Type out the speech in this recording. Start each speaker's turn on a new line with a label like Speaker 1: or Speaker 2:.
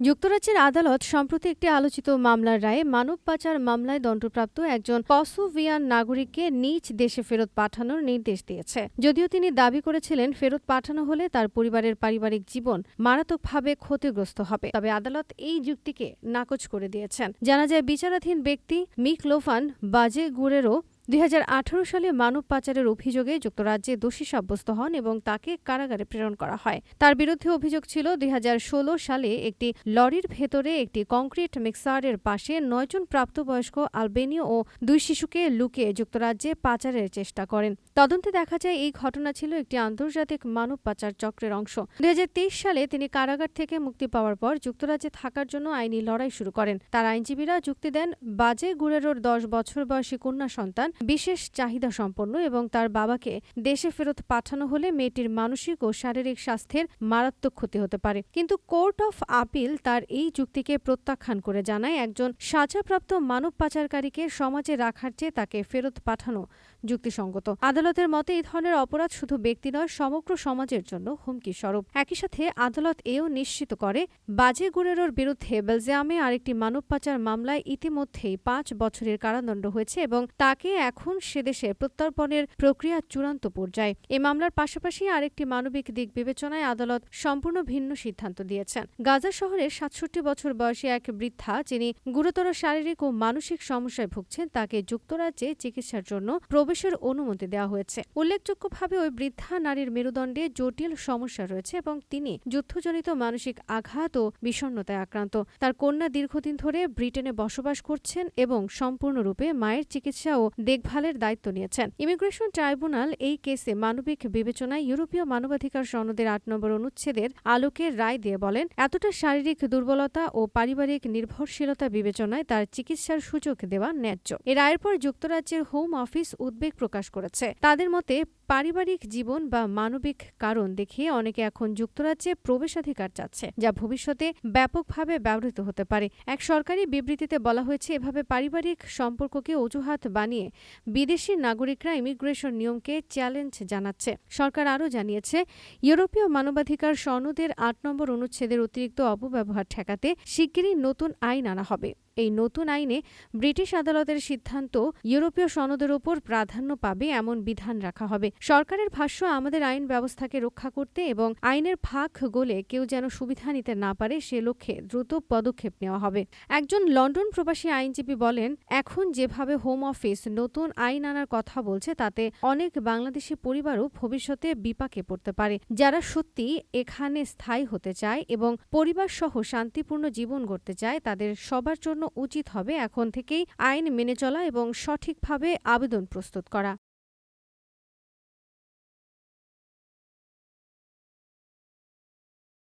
Speaker 1: যুক্তরাজ্যের আদালত, সম্প্রতি একটি আলোচিত মামলার রায়ে মানব পাচার মামলায় দণ্ডপ্রাপ্ত একজন কসোভিয়ান নাগরিককে নিজ দেশে ফেরত পাঠানোর নির্দেশ দিয়েছে। যদিও তিনি দাবি করেছিলেন, ফেরত পাঠানো হলে তার পরিবারের পারিবারিক জীবন মারাত্মকভাবে ক্ষতিগ্রস্ত হবে। তবে আদালত এই যুক্তিকে নাকচ করে দিয়েছেন। জানা যায়, বিচারাধীন ব্যক্তি মিক লোফান বাজে গুরেরও দুই হাজার আঠেরো সালে মানব পাচারের অভিযোগে যুক্তরাজ্যে দোষী সাব্যস্ত হন এবং তাকে কারাগারে প্রেরণ করা হয়। তার বিরুদ্ধে অভিযোগ ছিল, দুই হাজার ষোলো সালে একটি লরির ভেতরে একটি কংক্রিট মিক্সারের পাশে নয়জন প্রাপ্তবয়স্ক আলবেনীয় ও দুই শিশুকে লুকিয়ে যুক্তরাজ্যে পাচারের চেষ্টা করেন। তদন্তে দেখা যায়, এই ঘটনা ছিল একটি আন্তর্জাতিক মানব পাচার চক্রের অংশ। দুই হাজার তেইশ সালে তিনি কারাগার থেকে মুক্তি পাওয়ার পর যুক্তরাজ্যে থাকার জন্য আইনি লড়াই শুরু করেন। তার আইনজীবীরা যুক্তি দেন, বাজে গুরেরোর দশ বছর বয়সী কন্যা সন্তান বিশেষ চাহিদা সম্পন্ন এবং তার বাবাকে দেশে ফেরত পাঠানো হলে মেয়েটির মানসিক ও শারীরিক স্বাস্থ্যের মারাত্মক ক্ষতি হতে পারে। কিন্তু কোর্ট অফ আপিল তার এই যুক্তিকে প্রত্যাখ্যান করে জানায়, একজন সাজাপ্রাপ্ত মানব পাচারকারীকে সমাজে রাখার চেয়ে তাকে ফেরত পাঠানো যুক্তিসঙ্গত। আদালতের মতে এই ধরনের অপরাধ শুধু ব্যক্তি নয়, সমগ্র সমাজের জন্য হুমকি স্বরূপ একই সাথে আদালত এও নিশ্চিত করে, বাজে গুরেরোর বিরুদ্ধে বেলজিয়ামে আরেকটি মানব পাচার মামলায় ইতিমধ্যেই পাঁচ বছরের কারাদণ্ড হয়েছে এবং তাকে এখন সেদেশে প্রত্যর্পণের প্রক্রিয়া চূড়ান্ত পর্যায়ে। এ মামলার পাশাপাশি আরেকটি মানবিক দিক বিবেচনায় আদালত সম্পূর্ণ ভিন্ন সিদ্ধান্ত দিয়েছেন। গাজা শহরের সাতষট্টি বছর বয়সী এক বৃদ্ধা, যিনি গুরুতর শারীরিক ও মানসিক সমস্যায় ভুগছেন, তাকে যুক্তরাজ্যে চিকিৎসার জন্য প্রবেশের অনুমতি দেওয়া হয়েছে। উল্লেখযোগ্যভাবে ওই বৃদ্ধা নারীর মেরুদণ্ডে জটিল সমস্যা রয়েছে এবং তিনি যুদ্ধজনিত মানসিক আঘাত ও বিষণ্নতায় আক্রান্ত। তার কন্যা দীর্ঘদিন ধরে ব্রিটেনে বসবাস করছেন এবং সম্পূর্ণরূপে মায়ের চিকিৎসা ও দেখভালের দায়িত্ব নিয়েছেন। ইমিগ্রেশন ট্রাইব্যুনাল এই কেসে মানবিক বিবেচনায় ইউরোপীয় মানবাধিকার সনদের আট নম্বর অনুচ্ছেদের আলোকে রায় দিয়ে বলেন, এতটা শারীরিক দুর্বলতা ও পারিবারিক নির্ভরশীলতা বিবেচনায় তার চিকিৎসার সুযোগ দেওয়া ন্যায্য। এ রায়ের পর যুক্তরাজ্যের হোম অফিস উদ্বেগ প্রকাশ করেছে। তাদের মতে, পারিবারিক জীবন বা মানবিক কারণ দেখিয়ে অনেকে এখন যুক্তরাজ্যে প্রবেশাধিকার চাচ্ছে, যা ভবিষ্যতে ব্যাপকভাবে ব্যবহৃত হতে পারে। এক সরকারি বিবৃতিতে বলা হয়েছে, এভাবে পারিবারিক সম্পর্ককে অজুহাত বানিয়ে বিদেশি নাগরিকরা ইমিগ্রেশন নিয়মকে চ্যালেঞ্জ জানাচ্ছে। সরকার আরও জানিয়েছে, ইউরোপীয় মানবাধিকার সনদের আট নম্বর অনুচ্ছেদের অতিরিক্ত অপব্যবহার ঠেকাতে শিগগিরই নতুন আইন আনা হবে। এই নতুন আইনে ব্রিটিশ আদালতের সিদ্ধান্ত ইউরোপীয় সনদের ওপর প্রাধান্য পাবে এমন বিধান রাখা হবে। সরকারের ভাষ্য, আমাদের আইন ব্যবস্থাকে রক্ষা করতে এবং আইনের ফাঁক গোলে কেউ যেন সুবিধা নিতে না পারে, সে লক্ষ্যে দ্রুত পদক্ষেপ নেওয়া হবে। একজন লন্ডন প্রবাসী আইনজীবী বলেন, এখন যেভাবে হোম অফিস নতুন আইন আনার কথা বলছে, তাতে অনেক বাংলাদেশি পরিবারও ভবিষ্যতে বিপাকে পড়তে পারে। যারা সত্যি এখানে স্থায়ী হতে চায় এবং পরিবার সহ শান্তিপূর্ণ জীবন গড়তে চায়, তাদের সবার জন্য উচিত হবে এখন থেকেই আইন মেনে চলা এবং সঠিকভাবে আবেদন প্রস্তুত করা।